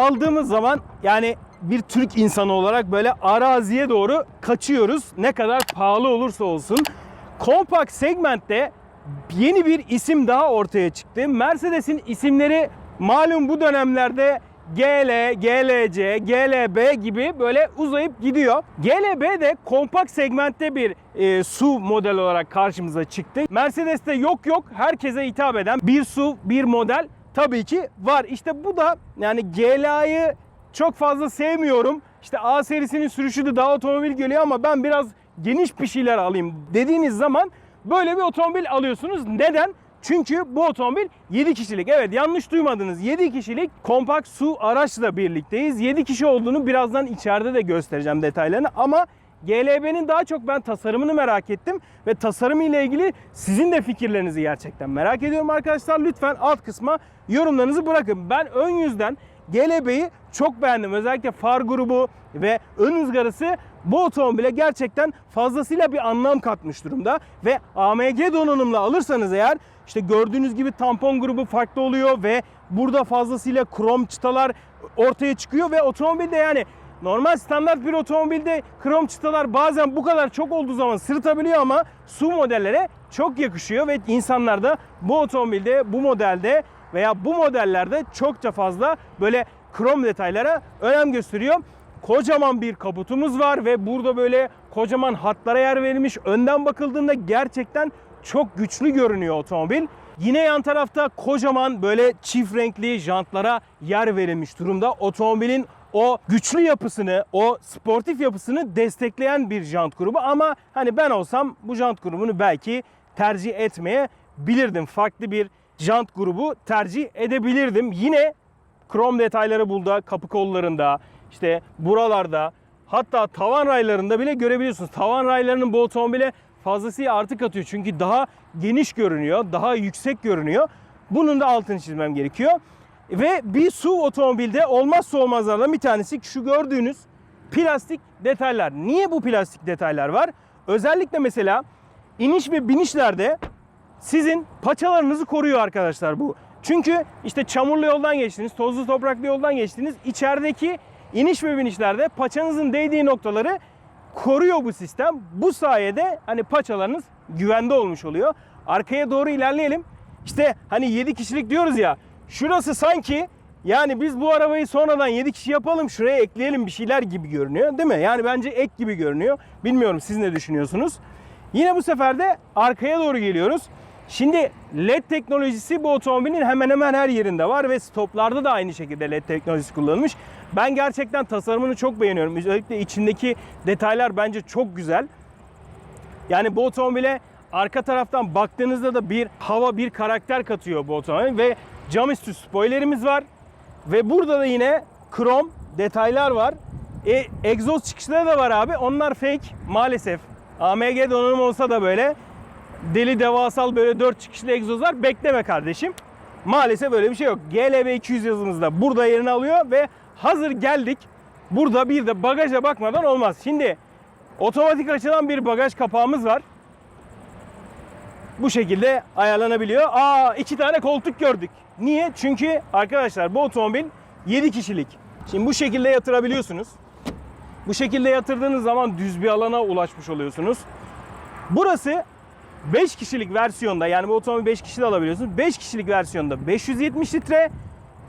aldığımız zaman yani bir Türk insanı olarak böyle araziye doğru kaçıyoruz. Ne kadar pahalı olursa olsun. Compact segmentte yeni bir isim daha ortaya çıktı. Mercedes'in isimleri malum bu dönemlerde GL, GLC, GLB gibi böyle uzayıp gidiyor. GLB de kompakt segmentte bir e, SUV model olarak karşımıza çıktı. Mercedes'te yok yok herkese hitap eden bir SUV, bir model tabii ki var. İşte bu da yani GLA'yı çok fazla sevmiyorum. İşte A serisinin sürüşü de daha otomobil geliyor ama ben biraz geniş bir şeyler alayım dediğiniz zaman böyle bir otomobil alıyorsunuz. Neden? Çünkü bu otomobil 7 kişilik. Evet yanlış duymadınız. 7 kişilik kompakt su araçla birlikteyiz. 7 kişi olduğunu birazdan içeride de göstereceğim detaylarını ama GLB'nin daha çok ben tasarımını merak ettim ve tasarımı ile ilgili sizin de fikirlerinizi gerçekten merak ediyorum arkadaşlar. Lütfen alt kısma yorumlarınızı bırakın. Ben ön yüzden GLB'yi çok beğendim. Özellikle far grubu ve ön ızgarası bu otomobile gerçekten fazlasıyla bir anlam katmış durumda. Ve AMG donanımla alırsanız eğer işte gördüğünüz gibi tampon grubu farklı oluyor ve burada fazlasıyla krom çıtalar ortaya çıkıyor ve otomobilde yani normal standart bir otomobilde krom çıtalar bazen bu kadar çok olduğu zaman sırıtabiliyor ama su modellere çok yakışıyor ve insanlar da bu otomobilde, bu modelde veya bu modellerde çokça fazla böyle krom detaylara önem gösteriyor. Kocaman bir kaputumuz var ve burada böyle kocaman hatlara yer verilmiş. Önden bakıldığında gerçekten çok güçlü görünüyor otomobil. Yine yan tarafta kocaman böyle çift renkli jantlara yer verilmiş durumda. Otomobilin o güçlü yapısını, o sportif yapısını destekleyen bir jant grubu ama hani ben olsam bu jant grubunu belki tercih etmeye bilirdim. Farklı bir jant grubu tercih edebilirdim. Yine krom detayları burada, kapı kollarında, işte buralarda, hatta tavan raylarında bile görebiliyorsunuz. Tavan raylarının bu otomobile fazlasıyla artı katıyor. Çünkü daha geniş görünüyor, daha yüksek görünüyor. Bunun da altını çizmem gerekiyor. Ve bir SUV otomobilde olmazsa olmazlardan bir tanesi şu gördüğünüz plastik detaylar. Niye bu plastik detaylar var? Özellikle mesela iniş ve binişlerde sizin paçalarınızı koruyor arkadaşlar bu. Çünkü işte çamurlu yoldan geçtiniz, tozlu topraklı yoldan geçtiniz. İçerideki iniş ve binişlerde paçanızın değdiği noktaları koruyor bu sistem. Bu sayede hani paçalarınız güvende olmuş oluyor. Arkaya doğru ilerleyelim. İşte hani 7 kişilik diyoruz ya. Şurası sanki yani biz bu arabayı sonradan 7 kişi yapalım şuraya ekleyelim bir şeyler gibi görünüyor değil mi? Yani bence ek gibi görünüyor. Bilmiyorum siz ne düşünüyorsunuz? Yine bu sefer de arkaya doğru geliyoruz. Şimdi LED teknolojisi bu otomobilin hemen hemen her yerinde var ve stoplarda da aynı şekilde LED teknolojisi kullanılmış. Ben gerçekten tasarımını çok beğeniyorum. Özellikle içindeki detaylar bence çok güzel. Yani bu otomobile arka taraftan baktığınızda da bir hava, bir karakter katıyor bu otomobil ve cam üstü spoilerimiz var. Ve burada da yine krom detaylar var. E, egzoz çıkışları da var abi. Onlar fake maalesef. AMG donanım olsa da böyle deli devasal böyle 4 çıkışlı egzozlar bekleme kardeşim. Maalesef böyle bir şey yok. GLB 200 yazımız da burada yerini alıyor ve hazır geldik. Burada bir de bagaja bakmadan olmaz. Şimdi otomatik açılan bir bagaj kapağımız var. Bu şekilde ayarlanabiliyor. Aa iki tane koltuk gördük. Niye? Çünkü arkadaşlar bu otomobil 7 kişilik. Şimdi bu şekilde yatırabiliyorsunuz. Bu şekilde yatırdığınız zaman düz bir alana ulaşmış oluyorsunuz. Burası 5 kişilik versiyonda yani bu otomobil 5 kişi de alabiliyorsunuz. 5 kişilik versiyonda 570 litre,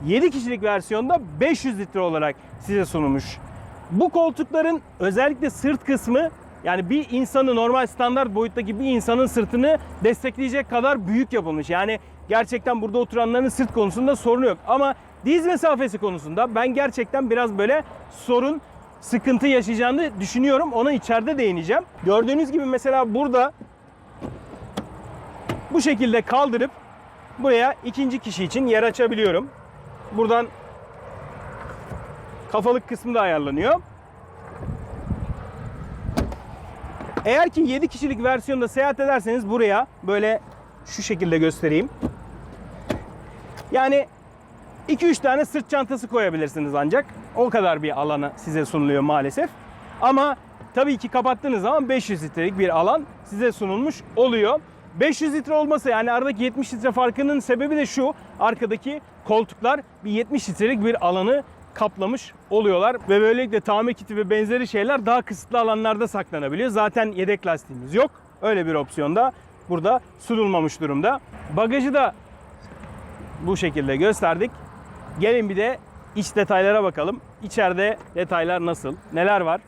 7 kişilik versiyonda 500 litre olarak size sunulmuş. Bu koltukların özellikle sırt kısmı yani bir insanı normal standart boyuttaki bir insanın sırtını destekleyecek kadar büyük yapılmış. Yani gerçekten burada oturanların sırt konusunda sorun yok. Ama diz mesafesi konusunda ben gerçekten biraz böyle sorun, sıkıntı yaşayacağını düşünüyorum. Ona içeride değineceğim. Gördüğünüz gibi mesela burada bu şekilde kaldırıp buraya ikinci kişi için yer açabiliyorum. Buradan kafalık kısmı da ayarlanıyor. Eğer ki 7 kişilik versiyonda seyahat ederseniz buraya böyle şu şekilde göstereyim. Yani 2-3 tane sırt çantası koyabilirsiniz ancak. O kadar bir alana size sunuluyor maalesef. Ama tabii ki kapattığınız zaman 500 litrelik bir alan size sunulmuş oluyor. 500 litre olması yani aradaki 70 litre farkının sebebi de şu. Arkadaki koltuklar bir 70 litrelik bir alanı kaplamış oluyorlar ve böylelikle tamir kiti ve benzeri şeyler daha kısıtlı alanlarda saklanabiliyor. Zaten yedek lastiğimiz yok. Öyle bir opsiyonda burada sunulmamış durumda. Bagajı da bu şekilde gösterdik. Gelin bir de iç detaylara bakalım. İçeride detaylar nasıl, neler var?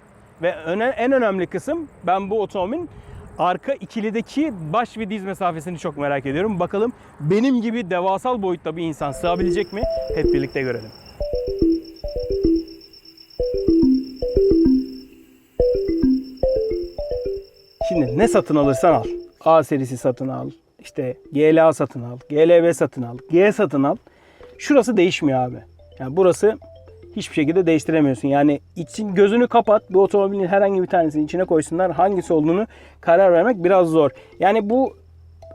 Ve en önemli kısım ben bu otomobilin arka ikilideki baş ve diz mesafesini çok merak ediyorum. Bakalım benim gibi devasal boyutta bir insan sığabilecek mi? Hep birlikte görelim. Şimdi ne satın alırsan al. A serisi satın al. İşte GLA satın al. GLB satın al. G satın al. Şurası değişmiyor abi. Yani burası hiçbir şekilde değiştiremiyorsun. Yani için gözünü kapat. Bu otomobilin herhangi bir tanesini içine koysunlar. Hangisi olduğunu karar vermek biraz zor. Yani bu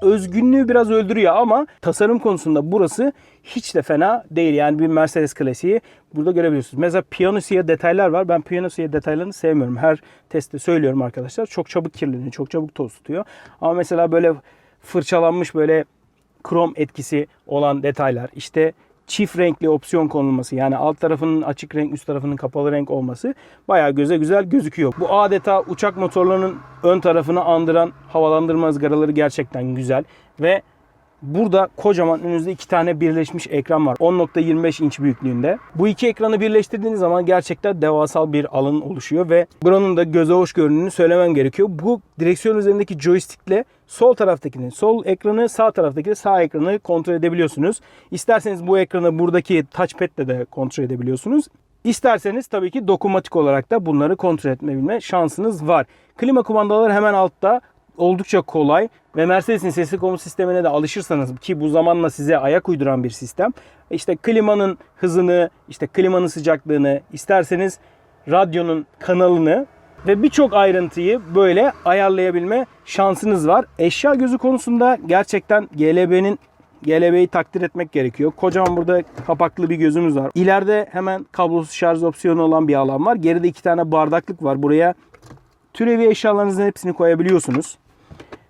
özgünlüğü biraz öldürüyor ama tasarım konusunda burası hiç de fena değil. Yani bir Mercedes klasiği burada görebiliyorsunuz. Mesela piyano siyah detaylar var. Ben piyano siyah detaylarını sevmiyorum. Her testte söylüyorum arkadaşlar. Çok çabuk kirleniyor. Çok çabuk toz tutuyor. Ama mesela böyle fırçalanmış böyle krom etkisi olan detaylar. işte çift renkli opsiyon konulması yani alt tarafının açık renk üst tarafının kapalı renk olması bayağı göze güzel gözüküyor. Bu adeta uçak motorlarının ön tarafını andıran havalandırma ızgaraları gerçekten güzel ve Burada kocaman önünüzde iki tane birleşmiş ekran var. 10.25 inç büyüklüğünde. Bu iki ekranı birleştirdiğiniz zaman gerçekten devasal bir alan oluşuyor ve buranın da göze hoş göründüğünü söylemem gerekiyor. Bu direksiyon üzerindeki joystickle sol taraftakini sol ekranı sağ taraftaki sağ ekranı kontrol edebiliyorsunuz. İsterseniz bu ekranı buradaki touchpad'le de kontrol edebiliyorsunuz. İsterseniz tabii ki dokunmatik olarak da bunları kontrol etme şansınız var. Klima kumandaları hemen altta oldukça kolay ve Mercedes'in sesli komut sistemine de alışırsanız ki bu zamanla size ayak uyduran bir sistem. İşte klimanın hızını, işte klimanın sıcaklığını, isterseniz radyonun kanalını ve birçok ayrıntıyı böyle ayarlayabilme şansınız var. Eşya gözü konusunda gerçekten GLB'nin GLB'yi takdir etmek gerekiyor. Kocaman burada kapaklı bir gözümüz var. İleride hemen kablosuz şarj opsiyonu olan bir alan var. Geride iki tane bardaklık var. Buraya türevi eşyalarınızın hepsini koyabiliyorsunuz.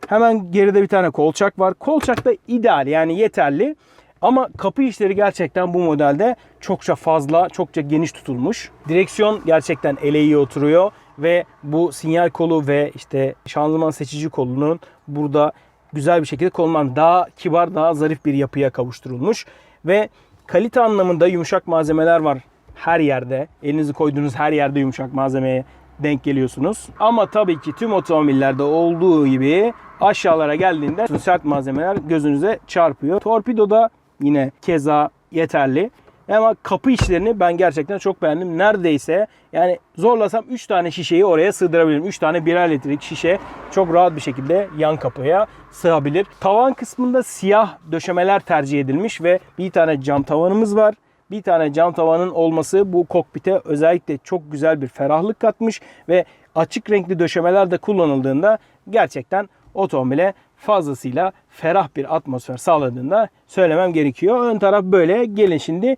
Hemen geride bir tane kolçak var. Kolçak da ideal yani yeterli. Ama kapı işleri gerçekten bu modelde çokça fazla, çokça geniş tutulmuş. Direksiyon gerçekten ele iyi oturuyor ve bu sinyal kolu ve işte şanzıman seçici kolunun burada güzel bir şekilde konumlan daha kibar, daha zarif bir yapıya kavuşturulmuş ve kalite anlamında yumuşak malzemeler var her yerde. Elinizi koyduğunuz her yerde yumuşak malzemeye denk geliyorsunuz. Ama tabii ki tüm otomobillerde olduğu gibi aşağılara geldiğinde sert malzemeler gözünüze çarpıyor. Torpido da yine keza yeterli. Ama kapı işlerini ben gerçekten çok beğendim. Neredeyse yani zorlasam 3 tane şişeyi oraya sığdırabilirim. 3 tane birer litrelik şişe çok rahat bir şekilde yan kapıya sığabilir. Tavan kısmında siyah döşemeler tercih edilmiş ve bir tane cam tavanımız var. Bir tane cam tavanın olması bu kokpite özellikle çok güzel bir ferahlık katmış ve açık renkli döşemeler de kullanıldığında gerçekten otomobile fazlasıyla ferah bir atmosfer sağladığında söylemem gerekiyor. Ön taraf böyle. Gelin şimdi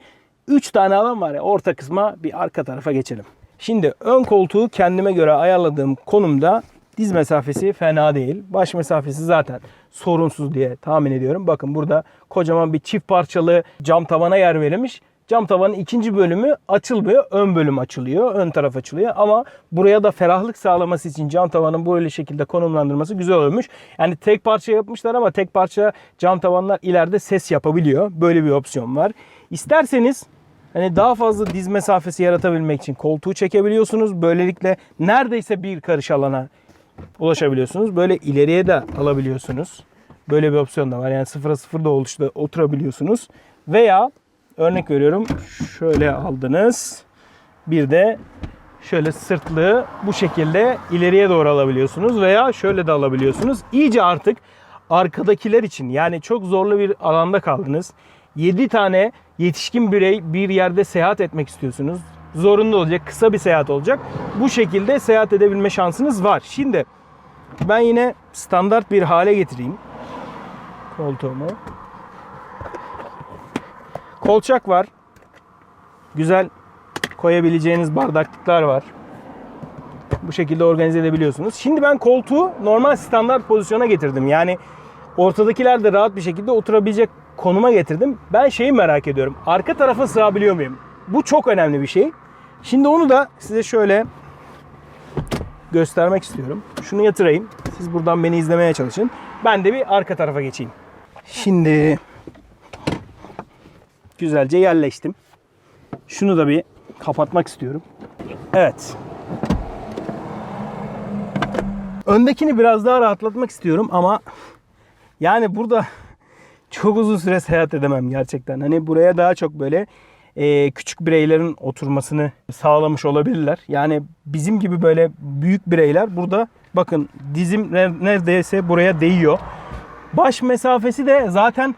3 tane alan var ya orta kısma bir arka tarafa geçelim. Şimdi ön koltuğu kendime göre ayarladığım konumda diz mesafesi fena değil. Baş mesafesi zaten sorunsuz diye tahmin ediyorum. Bakın burada kocaman bir çift parçalı cam tavana yer verilmiş. Cam tavanın ikinci bölümü açılmıyor. Ön bölüm açılıyor. Ön taraf açılıyor. Ama buraya da ferahlık sağlaması için cam tavanın böyle şekilde konumlandırması güzel olmuş. Yani tek parça yapmışlar ama tek parça cam tavanlar ileride ses yapabiliyor. Böyle bir opsiyon var. İsterseniz hani daha fazla diz mesafesi yaratabilmek için koltuğu çekebiliyorsunuz. Böylelikle neredeyse bir karış alana ulaşabiliyorsunuz. Böyle ileriye de alabiliyorsunuz. Böyle bir opsiyon da var. Yani sıfıra sıfır da oluşta oturabiliyorsunuz. Veya örnek veriyorum şöyle aldınız. Bir de şöyle sırtlığı bu şekilde ileriye doğru alabiliyorsunuz veya şöyle de alabiliyorsunuz. İyice artık arkadakiler için yani çok zorlu bir alanda kaldınız. 7 tane yetişkin birey bir yerde seyahat etmek istiyorsunuz. Zorunlu olacak, kısa bir seyahat olacak. Bu şekilde seyahat edebilme şansınız var. Şimdi ben yine standart bir hale getireyim koltuğumu. Kolçak var. Güzel koyabileceğiniz bardaklıklar var. Bu şekilde organize edebiliyorsunuz. Şimdi ben koltuğu normal standart pozisyona getirdim. Yani ortadakiler de rahat bir şekilde oturabilecek konuma getirdim. Ben şeyi merak ediyorum. Arka tarafa sığabiliyor muyum? Bu çok önemli bir şey. Şimdi onu da size şöyle göstermek istiyorum. Şunu yatırayım. Siz buradan beni izlemeye çalışın. Ben de bir arka tarafa geçeyim. Şimdi güzelce yerleştim. Şunu da bir kapatmak istiyorum. Evet. Öndekini biraz daha rahatlatmak istiyorum ama yani burada çok uzun süre seyahat edemem gerçekten. Hani buraya daha çok böyle e, küçük bireylerin oturmasını sağlamış olabilirler. Yani bizim gibi böyle büyük bireyler burada bakın dizim ner- neredeyse buraya değiyor. Baş mesafesi de zaten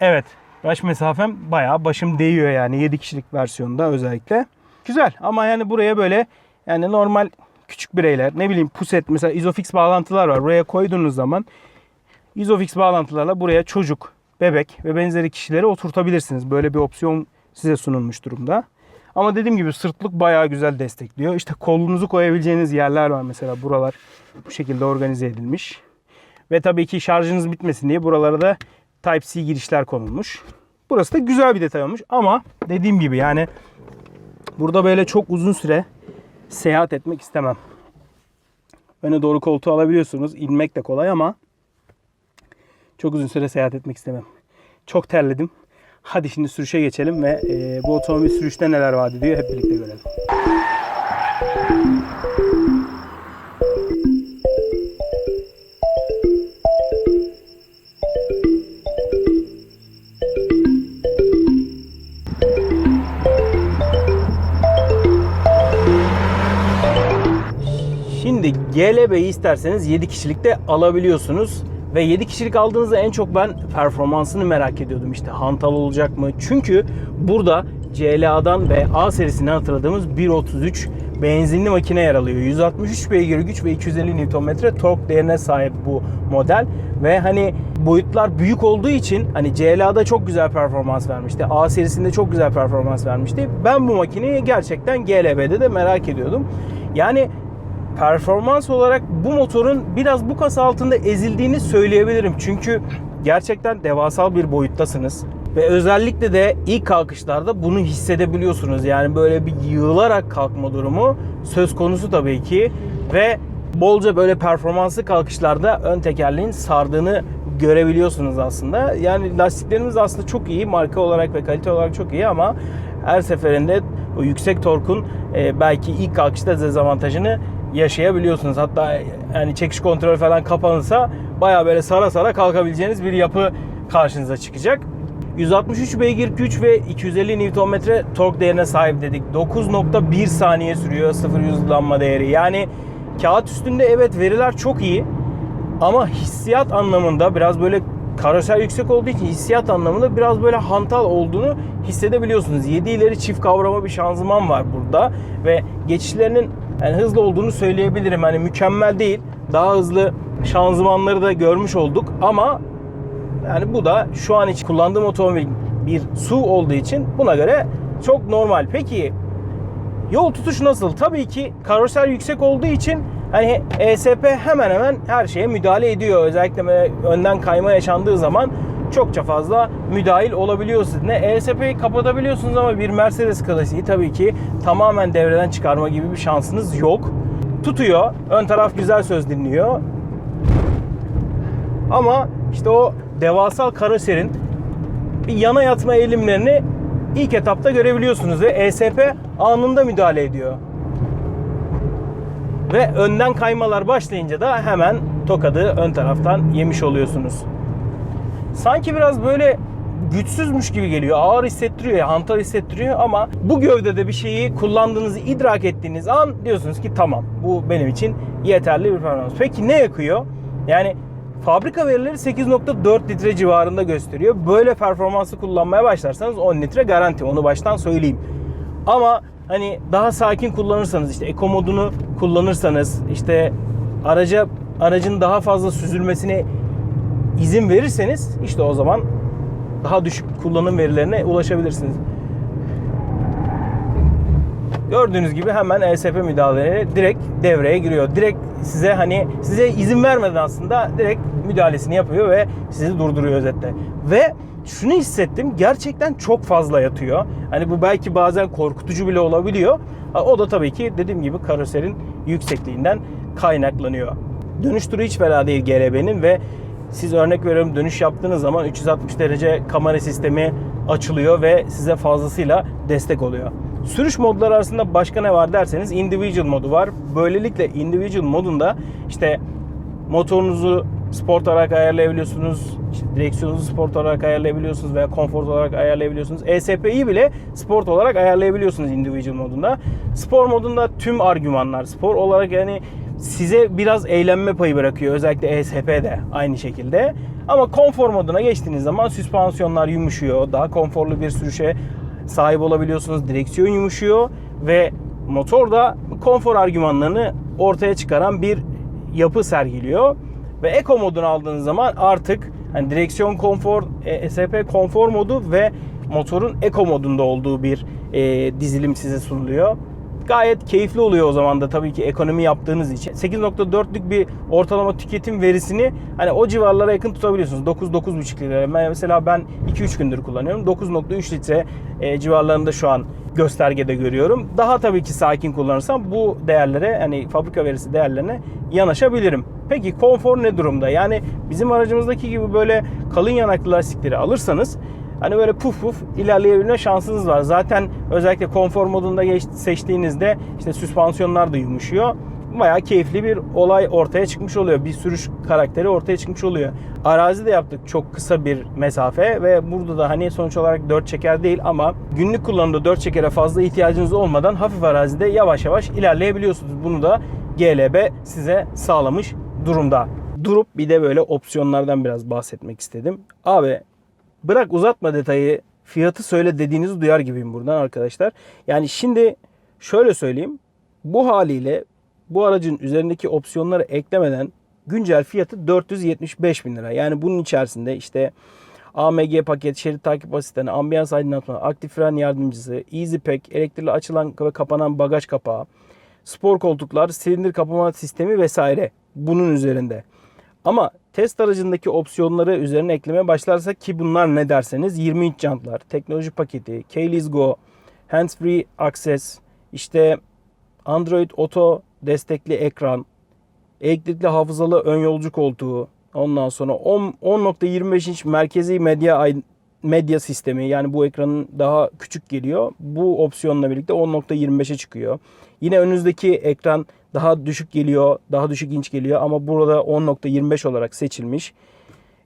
evet baş mesafem bayağı başım değiyor yani 7 kişilik versiyonda özellikle. Güzel ama yani buraya böyle yani normal küçük bireyler ne bileyim puset mesela izofix bağlantılar var. Buraya koyduğunuz zaman izofix bağlantılarla buraya çocuk, bebek ve benzeri kişileri oturtabilirsiniz. Böyle bir opsiyon size sunulmuş durumda. Ama dediğim gibi sırtlık bayağı güzel destekliyor. İşte kolunuzu koyabileceğiniz yerler var mesela buralar bu şekilde organize edilmiş. Ve tabii ki şarjınız bitmesin diye buralara da Type-C girişler konulmuş. Burası da güzel bir detay olmuş ama dediğim gibi yani burada böyle çok uzun süre seyahat etmek istemem. Öne doğru koltuğu alabiliyorsunuz. İnmek de kolay ama çok uzun süre seyahat etmek istemem. Çok terledim. Hadi şimdi sürüşe geçelim ve e, bu otomobil sürüşte neler vaat ediyor hep birlikte görelim. Şimdi GLB'yi isterseniz 7 kişilik de alabiliyorsunuz. Ve 7 kişilik aldığınızda en çok ben performansını merak ediyordum. İşte hantal olacak mı? Çünkü burada CLA'dan ve A serisinden hatırladığımız 1.33 benzinli makine yer alıyor. 163 beygir güç ve 250 Nm tork değerine sahip bu model. Ve hani boyutlar büyük olduğu için hani CLA'da çok güzel performans vermişti. A serisinde çok güzel performans vermişti. Ben bu makineyi gerçekten GLB'de de merak ediyordum. Yani performans olarak bu motorun biraz bu kasa altında ezildiğini söyleyebilirim. Çünkü gerçekten devasal bir boyuttasınız. Ve özellikle de ilk kalkışlarda bunu hissedebiliyorsunuz. Yani böyle bir yığılarak kalkma durumu söz konusu tabii ki. Ve bolca böyle performanslı kalkışlarda ön tekerleğin sardığını görebiliyorsunuz aslında. Yani lastiklerimiz aslında çok iyi. Marka olarak ve kalite olarak çok iyi ama her seferinde o yüksek torkun e, belki ilk kalkışta dezavantajını yaşayabiliyorsunuz. Hatta yani çekiş kontrol falan kapanırsa baya böyle sara sara kalkabileceğiniz bir yapı karşınıza çıkacak. 163 beygir güç ve 250 Nm tork değerine sahip dedik. 9.1 saniye sürüyor 0 100 hızlanma değeri. Yani kağıt üstünde evet veriler çok iyi. Ama hissiyat anlamında biraz böyle karoser yüksek olduğu için hissiyat anlamında biraz böyle hantal olduğunu hissedebiliyorsunuz. 7 ileri çift kavrama bir şanzıman var burada ve geçişlerinin yani hızlı olduğunu söyleyebilirim. Hani mükemmel değil. Daha hızlı şanzımanları da görmüş olduk ama yani bu da şu an için kullandığım otomobil bir su olduğu için buna göre çok normal. Peki Yol tutuş nasıl? Tabii ki karoser yüksek olduğu için hani ESP hemen hemen her şeye müdahale ediyor. Özellikle önden kayma yaşandığı zaman çokça fazla müdahil olabiliyor sizinle. ESP'yi kapatabiliyorsunuz ama bir Mercedes klasiği tabii ki tamamen devreden çıkarma gibi bir şansınız yok. Tutuyor. Ön taraf güzel söz dinliyor. Ama işte o devasal karoserin bir yana yatma eğilimlerini ilk etapta görebiliyorsunuz ve ESP anında müdahale ediyor. Ve önden kaymalar başlayınca da hemen tokadı ön taraftan yemiş oluyorsunuz. Sanki biraz böyle güçsüzmüş gibi geliyor. Ağır hissettiriyor, hantal hissettiriyor ama bu gövdede bir şeyi kullandığınızı idrak ettiğiniz an diyorsunuz ki tamam bu benim için yeterli bir performans. Peki ne yakıyor? Yani Fabrika verileri 8.4 litre civarında gösteriyor. Böyle performansı kullanmaya başlarsanız 10 litre garanti. Onu baştan söyleyeyim. Ama hani daha sakin kullanırsanız işte eko modunu kullanırsanız işte araca aracın daha fazla süzülmesine izin verirseniz işte o zaman daha düşük kullanım verilerine ulaşabilirsiniz. Gördüğünüz gibi hemen ESP müdahaleleri direkt devreye giriyor. Direkt size hani size izin vermeden aslında direkt müdahalesini yapıyor ve sizi durduruyor özetle. Ve şunu hissettim gerçekten çok fazla yatıyor. Hani bu belki bazen korkutucu bile olabiliyor. O da tabii ki dediğim gibi karoserin yüksekliğinden kaynaklanıyor. Dönüş turu hiç fena değil GLB'nin ve siz örnek veriyorum dönüş yaptığınız zaman 360 derece kamera sistemi açılıyor ve size fazlasıyla destek oluyor. Sürüş modları arasında başka ne var derseniz individual modu var. Böylelikle individual modunda işte motorunuzu sport olarak ayarlayabiliyorsunuz. işte direksiyonunuzu sport olarak ayarlayabiliyorsunuz veya konfor olarak ayarlayabiliyorsunuz. ESP'yi bile sport olarak ayarlayabiliyorsunuz individual modunda. Spor modunda tüm argümanlar spor olarak yani size biraz eğlenme payı bırakıyor. Özellikle ESP de aynı şekilde. Ama konfor moduna geçtiğiniz zaman süspansiyonlar yumuşuyor. Daha konforlu bir sürüşe sahip olabiliyorsunuz. Direksiyon yumuşuyor ve motor da konfor argümanlarını ortaya çıkaran bir yapı sergiliyor. Ve Eco modunu aldığınız zaman artık hani direksiyon konfor, e, ESP konfor modu ve motorun Eco modunda olduğu bir e, dizilim size sunuluyor. Gayet keyifli oluyor o zaman da tabii ki ekonomi yaptığınız için. 8.4'lük bir ortalama tüketim verisini hani o civarlara yakın tutabiliyorsunuz. 9-9.5 litre. Ben- Mesela ben 2-3 gündür kullanıyorum. 9.3 litre e, civarlarında şu an göstergede görüyorum. Daha tabii ki sakin kullanırsam bu değerlere hani fabrika verisi değerlerine yanaşabilirim. Peki konfor ne durumda? Yani bizim aracımızdaki gibi böyle kalın yanaklı lastikleri alırsanız hani böyle puf puf ilerleyebilme şansınız var. Zaten özellikle konfor modunda geç, seçtiğinizde işte süspansiyonlar da yumuşuyor. Bayağı keyifli bir olay ortaya çıkmış oluyor. Bir sürüş karakteri ortaya çıkmış oluyor. Arazide yaptık çok kısa bir mesafe ve burada da hani sonuç olarak 4 çeker değil ama günlük kullanımda 4 çekere fazla ihtiyacınız olmadan hafif arazide yavaş yavaş ilerleyebiliyorsunuz. Bunu da GLB size sağlamış durumda. Durup bir de böyle opsiyonlardan biraz bahsetmek istedim. Abi bırak uzatma detayı fiyatı söyle dediğinizi duyar gibiyim buradan arkadaşlar. Yani şimdi şöyle söyleyeyim. Bu haliyle bu aracın üzerindeki opsiyonları eklemeden güncel fiyatı 475 bin lira. Yani bunun içerisinde işte AMG paket, şerit takip asistanı, ambiyans aydınlatma, aktif fren yardımcısı, Easy Pack, elektrikli açılan ve kapanan bagaj kapağı, spor koltuklar, silindir kapama sistemi vesaire bunun üzerinde. Ama test aracındaki opsiyonları üzerine eklemeye başlarsak ki bunlar ne derseniz 20 inç jantlar, teknoloji paketi, Keyless Go, Hands Free Access, işte Android Auto destekli ekran, elektrikli hafızalı ön yolcu koltuğu, ondan sonra 10 10.25 inç merkezi medya medya sistemi yani bu ekranın daha küçük geliyor. Bu opsiyonla birlikte 10.25'e çıkıyor. Yine önünüzdeki ekran daha düşük geliyor, daha düşük inç geliyor ama burada 10.25 olarak seçilmiş.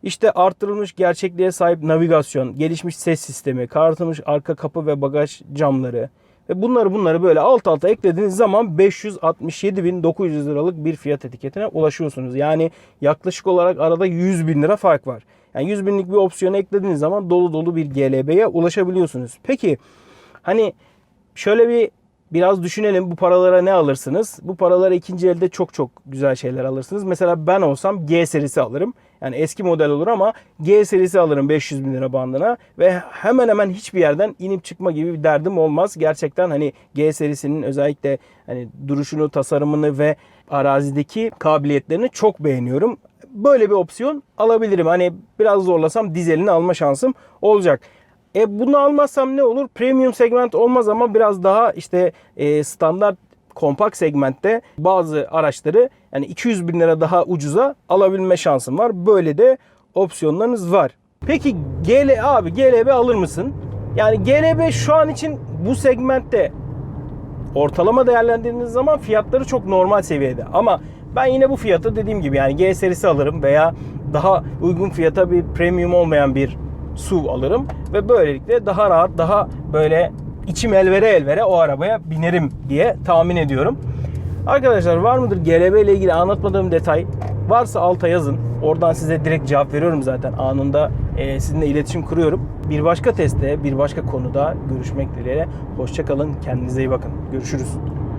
İşte arttırılmış gerçekliğe sahip navigasyon, gelişmiş ses sistemi, karartılmış arka kapı ve bagaj camları ve bunları bunları böyle alt alta eklediğiniz zaman 567.900 liralık bir fiyat etiketine ulaşıyorsunuz. Yani yaklaşık olarak arada 100 bin lira fark var. Yani 100 binlik bir opsiyonu eklediğiniz zaman dolu dolu bir GLB'ye ulaşabiliyorsunuz. Peki hani şöyle bir biraz düşünelim bu paralara ne alırsınız? Bu paralara ikinci elde çok çok güzel şeyler alırsınız. Mesela ben olsam G serisi alırım. Yani eski model olur ama G serisi alırım 500 bin lira bandına ve hemen hemen hiçbir yerden inip çıkma gibi bir derdim olmaz. Gerçekten hani G serisinin özellikle hani duruşunu, tasarımını ve arazideki kabiliyetlerini çok beğeniyorum. Böyle bir opsiyon alabilirim. Hani biraz zorlasam dizelini alma şansım olacak. E bunu almazsam ne olur? Premium segment olmaz ama biraz daha işte e, standart kompakt segmentte bazı araçları yani 200 bin lira daha ucuza alabilme şansım var. Böyle de opsiyonlarınız var. Peki GL abi GLB alır mısın? Yani GLB şu an için bu segmentte ortalama değerlendirdiğiniz zaman fiyatları çok normal seviyede. Ama ben yine bu fiyatı dediğim gibi yani G serisi alırım veya daha uygun fiyata bir premium olmayan bir SUV alırım ve böylelikle daha rahat, daha böyle içim elvere elvere o arabaya binerim diye tahmin ediyorum. Arkadaşlar var mıdır GLB ile ilgili anlatmadığım detay? Varsa alta yazın. Oradan size direkt cevap veriyorum zaten. Anında e, sizinle iletişim kuruyorum. Bir başka testte, bir başka konuda görüşmek dileğiyle. Hoşçakalın. Kendinize iyi bakın. Görüşürüz.